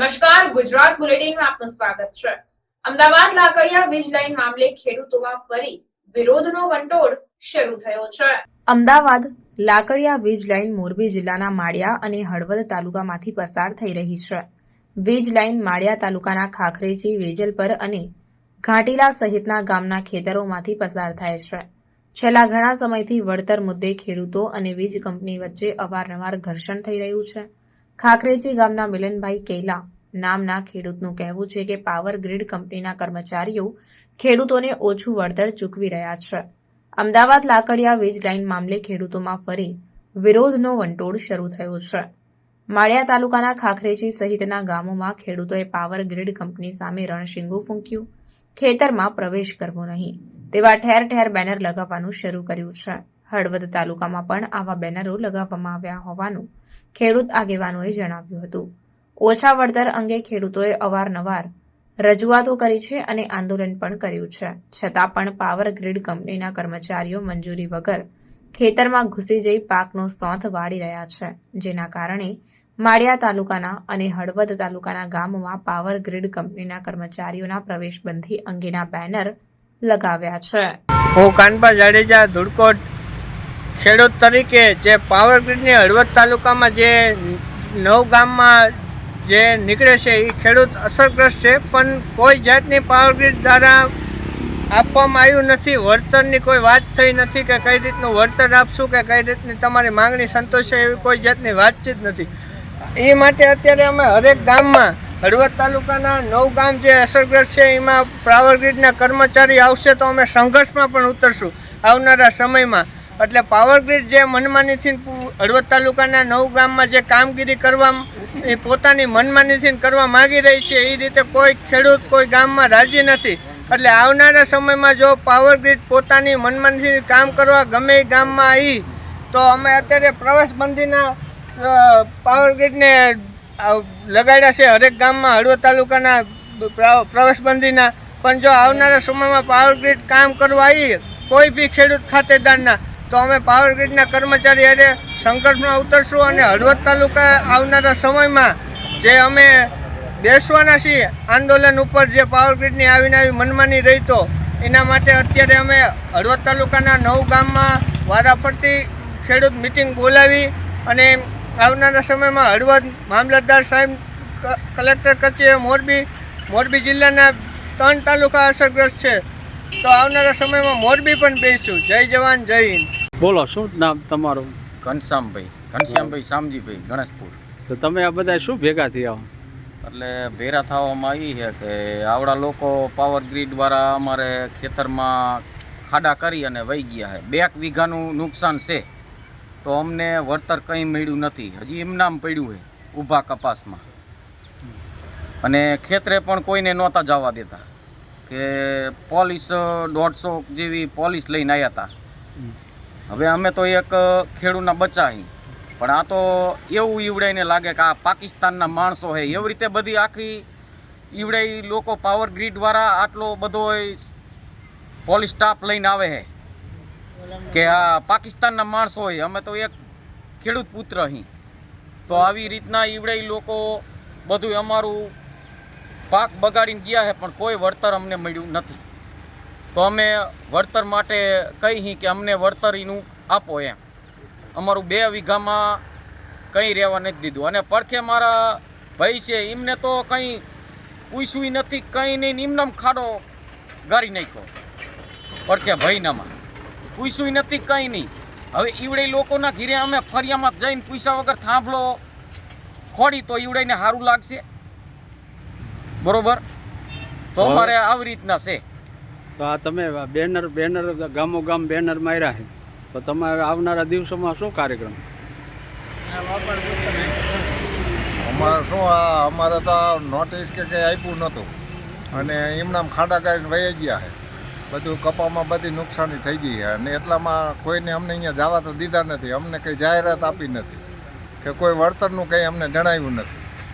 નમસ્કાર, ગુજરાત બુલેટિનમાં આપનું સ્વાગત છે. અમદાવાદ લાકડિયા વીજ લાઈન મામલે ખેડૂતોમાં ફરી વિરોધનો વંટોળ શરૂ થયો છે. અમદાવાદ લાકડિયા વીજ લાઈન મોરબી જિલ્લાના માળિયા અને હળવદ તાલુકામાંથી પસાર થઈ રહી છે. વીજ લાઈન માળિયા તાલુકાના ખાખરેજી વેજલપર અને ઘાટીલા સહિતના ગામના ખેતરોમાંથી પસાર થાય છે. છેલ્લા ઘણા સમયથી વળતર મુદ્દે ખેડૂતો અને વીજ કંપની વચ્ચે અવારનવાર ઘર્ષણ થઈ રહ્યું છે. ખાખરેજી ગામના મિલનભાઈ કેલા નામના ખેડૂતનું કહેવું છે કે પાવર ગ્રીડ કંપનીના કર્મચારીઓ ખેડૂતોને ઓછું વળતર ચૂકવી રહ્યા છે. અમદાવાદ લાકડિયા વીજ લાઇન મામલે ખેડૂતોમાં ફરી વિરોધનો વંટોળ શરૂ થયો છે. માળિયા તાલુકાના ખાખરેજી સહિતના ગામોમાં ખેડૂતોએ પાવર ગ્રીડ કંપની સામે રણશીંગું ફૂંક્યું. ખેતરમાં પ્રવેશ કરવો નહીં તેવા ઠેર ઠેર બેનર લગાવવાનું શરૂ કર્યું છે. હળવદ તાલુકામાં પણ આવા બેનરો લગાવવામાં આવ્યા હોવાનું ખેડૂત આગેવાનોએ જણાવ્યું હતું. ઓછા વળતર અંગે ખેડૂતોએ અવારનવાર રજૂઆતો કરી છે અને આંદોલન પણ કર્યું છે. છતાં પણ પાવર ગ્રીડ કંપનીના કર્મચારીઓ મંજૂરી વગર ખેતરમાં ઘૂસી જઈ પાકનો સોંથ વાળી રહ્યા છે. જેના કારણે માળિયા તાલુકાના અને હળવદ તાલુકાના ગામમાં પાવર ગ્રીડ કંપનીના કર્મચારીઓના પ્રવેશબંધી અંગેના બેનર લગાવ્યા છે. હું કાનપા જાડેજા ધુડકોટ ખેડૂત તરીકે જે પાવર ગ્રીડની હળવદ તાલુકામાં જે નવ ગામમાં જે નીકળે છે એ ખેડૂત અસરગ્રસ્ત છે, પણ કોઈ જાતની પાવર દ્વારા આપવામાં આવ્યું નથી. વળતરની કોઈ વાત થઈ નથી કે કઈ રીતનું વળતર આપશું કે કઈ રીતની તમારી માંગણી સંતોષે એવી કોઈ જાતની વાતચીત નથી. એ માટે અત્યારે અમે હરેક ગામમાં, હળવદ તાલુકાના નવ ગામ જે અસરગ્રસ્ત છે, એમાં પાવર કર્મચારી આવશે તો અમે સંઘર્ષમાં પણ ઉતરશું. આવનારા સમયમાં એટલે પાવર ગ્રીડ જે મનમાનીથી હળવદ તાલુકાના નવ ગામમાં જે કામગીરી કરવા એ પોતાની મનમાનીથી કરવા માગી રહી છે એ રીતે કોઈ ખેડૂત કોઈ ગામમાં રાજી નથી. એટલે આવનારા સમયમાં જો પાવર ગ્રીડ પોતાની મનમાનીથી કામ કરવા ગમે એ ગામમાં આવી તો અમે અત્યારે પ્રવેશબંધીના અ, પાવર ગ્રીડને લગાડ્યા છે હરેક ગામમાં હળવદ તાલુકાના પ્ર- પ્રવેશબંધીના પણ જો આવનારા સમયમાં પાવર ગ્રીડ કામ કરવા આવી કોઈ બી ખેડૂત ખાતેદારના તો અમે પાવર ગ્રીડના કર્મચારી અરે સંઘર્ષમાં ઉતરશું અને હળવદ તાલુકા આવનારા સમયમાં જે અમે બેસવાના છીએ આંદોલન ઉપર જે પાવર ગ્રીડની આવીને આવી મનમાની રહી તો એના માટે અત્યારે અમે હળવદ તાલુકાના નવ ગામમાં વારાફરતી ખેડૂત મિટિંગ બોલાવી અને આવનારા સમયમાં હળવદ મામલતદાર સાહેબ કલેક્ટર કચેરી મોરબી મોરબી જિલ્લાના ત્રણ તાલુકા અસરગ્રસ્ત છે. તો આવનારા સમયમાં મોરબી પણ બેસીશું. જય જવાન, જય હિન્દ. બોલો શું નામ તમારું? ઘનશ્યામભાઈ. ઘનશ્યામભાઈ શામજીભાઈ ગણેશપુર. તો તમે આ બધા શું ભેગા થયા? એટલે ભેરા થવામાં આવી છે કે આવડા લોકો પાવર ગ્રીડ દ્વારા અમારે ખેતરમાં ખાડા કરી અને વહી ગયા છે. બે વીઘાનું નુકસાન છે. તો અમને વળતર કંઈ મળ્યું નથી. હજી એમનામ પડ્યું છે ઊભા કપાસમાં. અને ખેતરે પણ કોઈને નહોતા જવા દેતા. કે પોલીસ દોઢસો જેવી પોલીસ લઈને આવ્યા હતા હવે અમે તો એક ખેડૂતના અહીં પણ આ તો એવું ઈવડાઈને લાગે કે આ પાકિસ્તાનના માણસો છે. એવી રીતે બધી આખી ઈવડાઈ લોકો પાવર ગ્રીડવાળા આટલો બધો પોલીસ સ્ટાફ લઈને આવે છે. કે આ પાકિસ્તાનના માણસો હોય અમે તો એક ખેડૂત પુત્ર અહીં તો આવી રીતના ઈવડાઈ લોકો બધું અમારું પાક બગાડીને ગયા છે, પણ કોઈ વળતર અમને મળ્યું નથી. તો અમે વળતર માટે કહી કે અમને વળતર એનું આપો એમ. અમારું બે વીઘામાં કંઈ રહેવા નથી દીધું. અને પડખે મારા ભાઈ છે એમને તો કંઈ પૂછવું નથી કંઈ નહીં એમનામ ખાડો ગારી નાખ્યો. પડખે ભાઈનામાં. પૂછવું નથી કંઈ નહીં. હવે ઈવડે લોકોના ઘીરે અમે ફરિયામાં જઈને પૈસા વગર થાંભલો ખોડી તો ઈવડાઈને સારું લાગશે. બરોબર? તો અમારે આવી રીતના છે. તો આ તમે બેનર બેનર ગામો ગામ બેનર માર્યા છે. તો તમારે આવનારા દિવસોમાં શું કાર્યક્રમ? અમારે શું આ, અમારે તો નોટિસ કે કંઈ આપ્યું નહોતું. અને એમના ખાડા કરીને વહી ગયા છે. બધું કપામાં બધી નુકસાની થઈ ગઈ અને એટલામાં કોઈને અમને અહીંયા જવા તો દીધા નથી. અમને કંઈ જાહેરાત આપી નથી. કે કોઈ વળતરનું કંઈ અમને જણાવ્યું નથી.